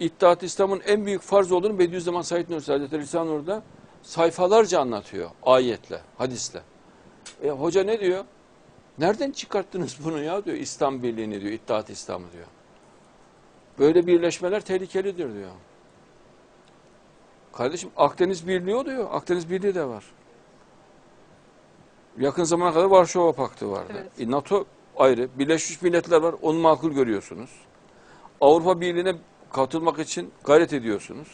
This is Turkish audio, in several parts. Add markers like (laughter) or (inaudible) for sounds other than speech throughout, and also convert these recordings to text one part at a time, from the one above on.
İttihat İslam'ın en büyük farz olduğunu Bediüzzaman Said Nursi Hazretleri Lisan orada sayfalarca anlatıyor ayetle, hadisle. E, hoca ne diyor? Nereden çıkarttınız bunu ya diyor İslam birliğini diyor, İttihat İslam'ı diyor. Böyle birleşmeler tehlikelidir diyor. Kardeşim Akdeniz Birliği diyor. Akdeniz Birliği de var. Yakın zamana kadar Varşova Paktı vardı. Evet. E, NATO ayrı. Birleşmiş Milletler var. Onu makul görüyorsunuz. Avrupa Birliği'ne katılmak için gayret ediyorsunuz.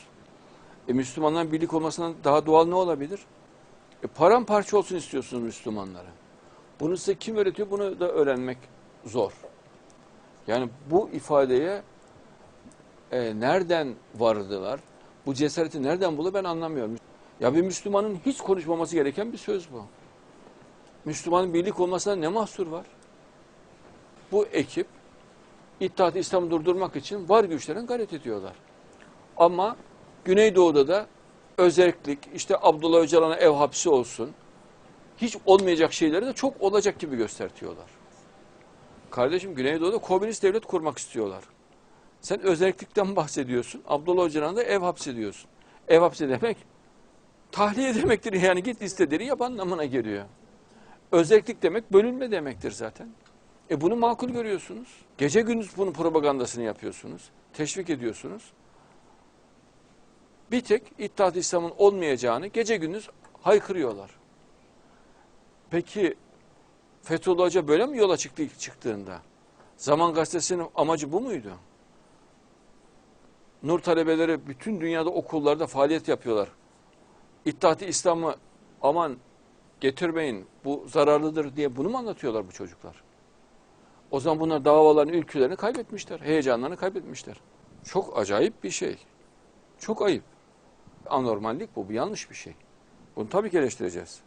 E, Müslümanların birlik olmasından daha doğal ne olabilir? E, paramparça olsun istiyorsunuz Müslümanları. Bunu size kim öğretiyor? Bunu da öğrenmek zor. Yani bu ifadeye e, nereden vardılar? Bu cesareti nereden buldu ben anlamıyorum. Ya bir Müslümanın hiç konuşmaması gereken bir söz bu. Müslümanın birlik olmasına ne mahsur var? Bu ekip İttihat-ı İslam'ı durdurmak için var güçlerin gayret ediyorlar. Ama Güneydoğu'da da özellik, işte Abdullah Öcalan'a ev hapsi olsun, hiç olmayacak şeyleri de çok olacak gibi göstertiyorlar. Kardeşim Güneydoğu'da komünist devlet kurmak istiyorlar. Sen özellikten (laughs) bahsediyorsun. Abdullah Öcalan'a da ev hapsi diyorsun. Ev hapsi demek tahliye demektir. Yani git istediğini yap anlamına geliyor. Özellik demek bölünme demektir zaten. E bunu makul görüyorsunuz. Gece gündüz bunun propagandasını yapıyorsunuz. Teşvik ediyorsunuz. Bir tek İttihat-ı İslam'ın olmayacağını gece gündüz haykırıyorlar. Peki Fethullah Hoca böyle mi yola çıktı ilk çıktığında? Zaman Gazetesi'nin amacı bu muydu? Nur talebeleri bütün dünyada okullarda faaliyet yapıyorlar. İttihat-ı İslam'ı aman getirmeyin bu zararlıdır diye bunu mu anlatıyorlar bu çocuklar? O zaman bunlar davaların ülkülerini kaybetmişler, heyecanlarını kaybetmişler. Çok acayip bir şey. Çok ayıp. Anormallik bu, bu yanlış bir şey. Bunu tabii ki eleştireceğiz.